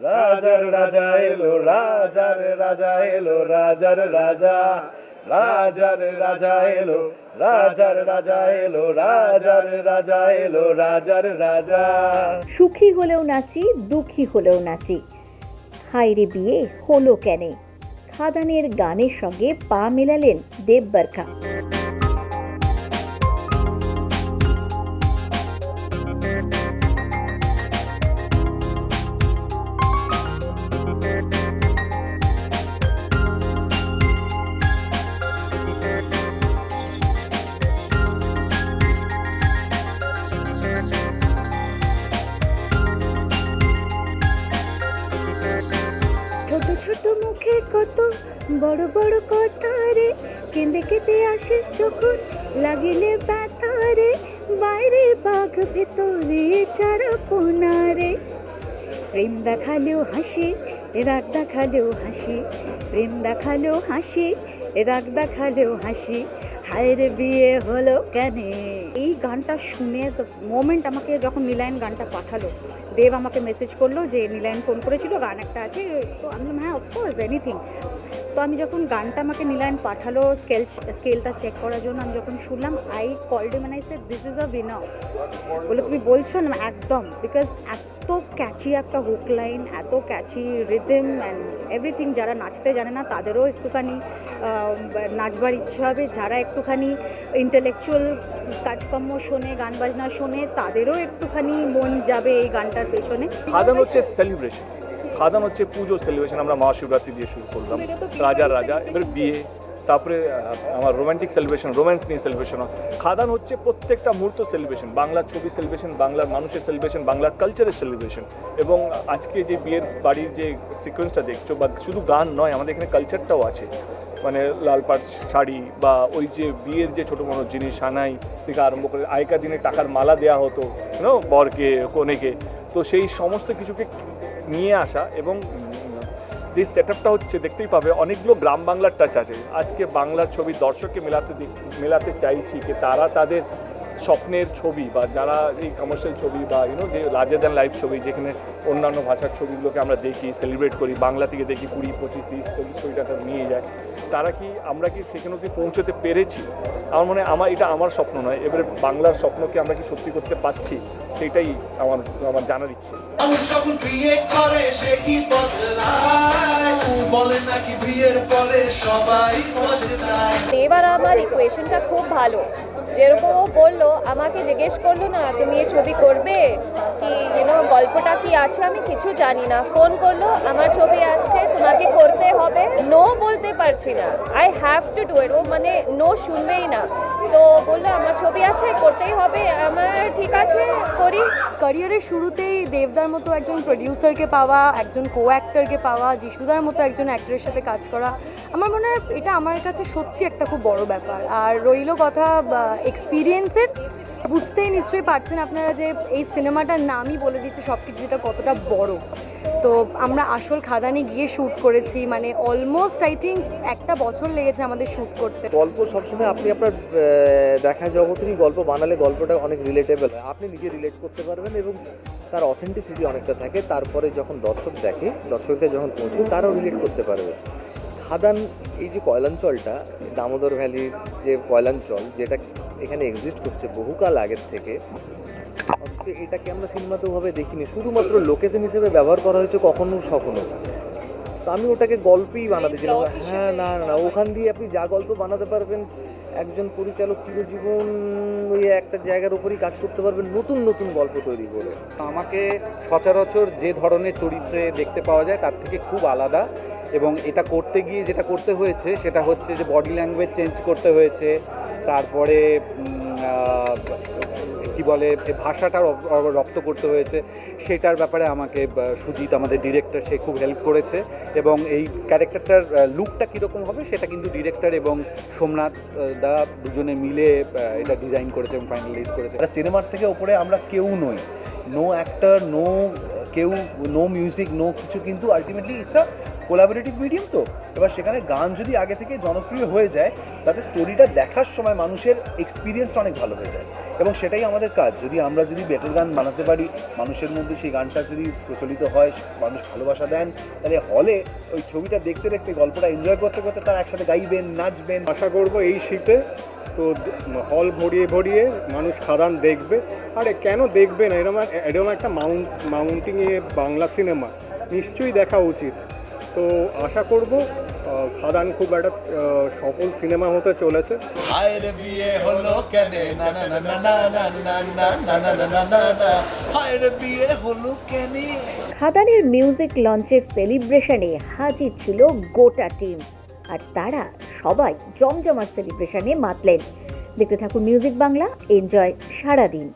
রাজার রাজা এলো, রাজার রাজা এলো, রাজার রাজা রাজার রাজা এলো, রাজার রাজা এলো, রাজার রাজা এলো, রাজার রাজা। সুখী হলেও নাচি, দুঃখী হলেও নাচি। হাইরে বিয়ে, হলো কেনে? খাদানের গানের সঙ্গে পা মেলালেন দেব ছোট মুখে কত বড় বড় কথা রে। কেঁদে কেটে আসিস যখন, লাগিলে ব্যথা রে। বাইরে বাঘ ভেতরে চারা পোনা রে। প্রেম দেখালেও হাসি, রাগ দেখালেও হাসি প্রেম দেখালেও হাসি, রাগ দেখালেও হাসি। হায়ের বিয়ে হলো কেন? এই গানটা শুনে তো মোমেন্ট আমাকে যখন নীলায়ন গানটা পাঠালো, দেব আমাকে মেসেজ করল যে নীলায়ন ফোন করেছিল, গান একটা আছে। তো আমি হ্যাঁ অফকোর্স এনিথিং তো আমি যখন গানটা আমাকে নীলায়ন পাঠালো স্কেল স্কেলটা চেক করার জন্য, আমি যখন শুনলাম আই কল্ড মানে দিস ইজ আ উইনার বলে, তুমি বলছো না? একদম বিকজ এত ক্যাচি একটা হুক লাইন এত ক্যাচি রিদম অ্যান্ড এভরিথিং যারা নাচতে জানে না তাদেরও একটুখানি নাচবার ইচ্ছে হবে। যারা একটুখানি ইন্টেলেকচুয়াল কাজকর্ম শোনে গান বাজনা শোনে তাদেরও একটুখানি মন যাবে এই গানটার পেছনে। খাদান হচ্ছে সেলিব্রেশন খাদান হচ্ছে পুজো সেলিব্রেশন আমরা মহাশিবরাত্রি দিয়ে শুরু করলাম। রাজার রাজা এবার বিয়ে। তারপরে আমার রোমান্টিক সেলিব্রেশন রোম্যান্স নিয়ে সেলিব্রেশন খাদান হচ্ছে প্রত্যেকটা মুহূর্ত সেলিব্রেশন বাংলার ছবি সেলিব্রেশন বাংলার মানুষের সেলিব্রেশন বাংলার কালচারের সেলিব্রেশন এবং আজকে যে বিয়ের বাড়ির যে সিকোয়েন্সটা দেখছ, বা শুধু গান নয়, আমাদের এখানে কালচারটাও আছে। মানে লাল পাট শাড়ি, বা ওই যে বিয়ের যে ছোটো বড়ো জিনিস সানাই থেকে আরম্ভ করে আগেকার দিনে টাকার মালা দেওয়া হতো বরকে, কনেকে। তো সেই সমস্ত কিছুকে নিয়ে আসা এবং যে সেট হচ্ছে, দেখতেই পাবে, অনেকগুলো গ্রাম বাংলার টাচ আছে। আজকে বাংলার ছবি দর্শককে মেলাতে মেলাতে চাইছি যে তারা তাদের স্বপ্নের ছবি বা যারা এই কমার্শিয়াল ছবি বা ইউনো যে লার্জার দ্যান লাইভ ছবি যেখানে অন্যান্য ভাষার ছবিগুলোকে আমরা দেখি সেলিব্রেট করি বাংলা থেকে দেখি কুড়ি পঁচিশ তিরিশ চল্লিশ কোটি টাকা নিয়ে যায়। তারা কি আমরা কি সেখানে অবধি পৌঁছতে পেরেছি? আমার মনে আমার এটা আমার স্বপ্ন নয় এবারে বাংলার স্বপ্নকে আমরা কি সত্যি করতে পারছি সেটাই আমার আমার জানার ইচ্ছে। মানুষ যখন বিয়ে করে সে কি বদলায়? বলে নাকি বিয়ের পরে সবাই বদলায়? এবার আমার ইকুয়েশনটা খুব ভালো। যেরকম ও বলল আমাকে জিজ্ঞেস করল না তুমি এই ছবি করবে? কি ইউনো গল্পটা কি আছে? আমি কিছু জানি না। ফোন করল, আমার ছবি আসছে, তোমাকে করতে হবে। নো বলতে পারছি না। I have to do it ও মানে নো শুনবেই না। তো বলল, আমার ছবি আছে, করতেই হবে। আমার ঠিক আছে, করি। ক্যারিয়ারের শুরুতেই দেবদার মতো একজন প্রডিউসারকে পাওয়া, একজন কো অ্যাক্টরকে পাওয়া, যিশুদার মতো একজন অ্যাক্টরের সাথে কাজ করা, আমার মনে হয় এটা আমার কাছে সত্যি একটা খুব বড় ব্যাপার। আর রইল কথা এক্সপিরিয়েন্সের বুঝতেই নিশ্চয়ই পারছেন আপনারা যে এই সিনেমাটার নামই বলে দিচ্ছে সব কিছু যেটা কতটা বড়। তো আমরা আসল খাদানে গিয়ে শ্যুট করেছি মানে অলমোস্ট আই থিঙ্ক একটা বছর লেগেছে আমাদের শ্যুট করতে। গল্প সবসময় আপনি আপনার দেখা জগতেরই গল্প, বানালে গল্পটা অনেক রিলেটেবল হয়। আপনি নিজে রিলেট করতে পারবেন এবং তার অথেন্টিসিটি অনেকটা থাকে। তারপরে যখন দর্শক দেখে দর্শককে যখন পৌঁছে, তারাও রিলেট করতে পারবে। খাদান, এই যে কয়লাঞ্চলটা, দামোদর ভ্যালির যে কয়লাঞ্চল, যেটা এখানে এক্সিস্ট করছে বহুকাল আগের থেকে। অথচ এটাকে আমরা সিনেমাতেভাবে দেখিনি। শুধুমাত্র লোকেশন হিসেবে ব্যবহার করা হয়েছে কখনো কখনো তো আমি ওটাকে গল্পই বানাতে ছিলাম হ্যাঁ না না না। ওখান দিয়ে আপনি যা গল্প বানাতে পারবেন একজন পরিচালক চিরজীবন ওই একটা জায়গার উপরই কাজ করতে পারবেন নতুন নতুন গল্প তৈরি করে। আমাকে সচরাচর যে ধরনের চরিত্রে দেখতে পাওয়া যায় তার থেকে খুব আলাদা। এবং এটা করতে গিয়ে যেটা করতে হয়েছে, সেটা হচ্ছে যে বডি ল্যাঙ্গুয়েজ চেঞ্জ করতে হয়েছে, তারপরে কি বলে ভাষাটা রপ্ত করতে হয়েছে, সেটার ব্যাপারে আমাকে সুজিত, আমাদের ডিরেক্টর সে খুব হেল্প করেছে এবং এই ক্যারেক্টারটার লুকটা কীরকম হবে সেটা কিন্তু ডিরেক্টর এবং সোমনাথ দা দুজনে মিলে এটা ডিজাইন করেছে এবং ফাইনালাইজ করেছে। একটা সিনেমার থেকে ওপরে আমরা কেউ নই। নো অ্যাক্টর নো কেউ নো মিউজিক নো কিছু, কিন্তু ultimately it's a collaborative medium তো। এবার সেখানে গান যদি আগে থেকে জনপ্রিয় হয়ে যায়, তাতে স্টোরিটা দেখার সময় মানুষের এক্সপিরিয়েন্সটা অনেক ভালো হয়ে যায়। এবং সেটাই আমাদের কাজ। যদি আমরা যদি বেটার গান বানাতে পারি, মানুষের মধ্যে সেই গানটা যদি প্রচলিত হয়, মানুষ ভালোবাসা দেন, তাহলে হলে ওই ছবিটা দেখতে দেখতে, গল্পটা এনজয় করতে করতে তারা একসাথে গাইবেন, নাচবেন। আশা করব এই শীতে তো হল ভরিয়ে ভরিয়ে মানুষ খাদান দেখবে। আরে কেন দেখবে না? এরকম এরকম একটা মাউন্ট মাউন্টিংয়ে বাংলা সিনেমা নিশ্চয়ই দেখা উচিত। তো আশা করব খাদান খুব একটা সফল সিনেমা হতে চলেছে হায় বিয়ে হলো কেন না না না না না না না না না না না না না বিয়ে হলো কেন খাদানের মিউজিক লঞ্চের সেলিব্রেশনে হাজির ছিল গোটা টিম আর তারা সবাই জমজমাট সেলিব্রেশনে মাতলেন দেখতে থাকুন মিউজিক বাংলা এনজয় সারাদিন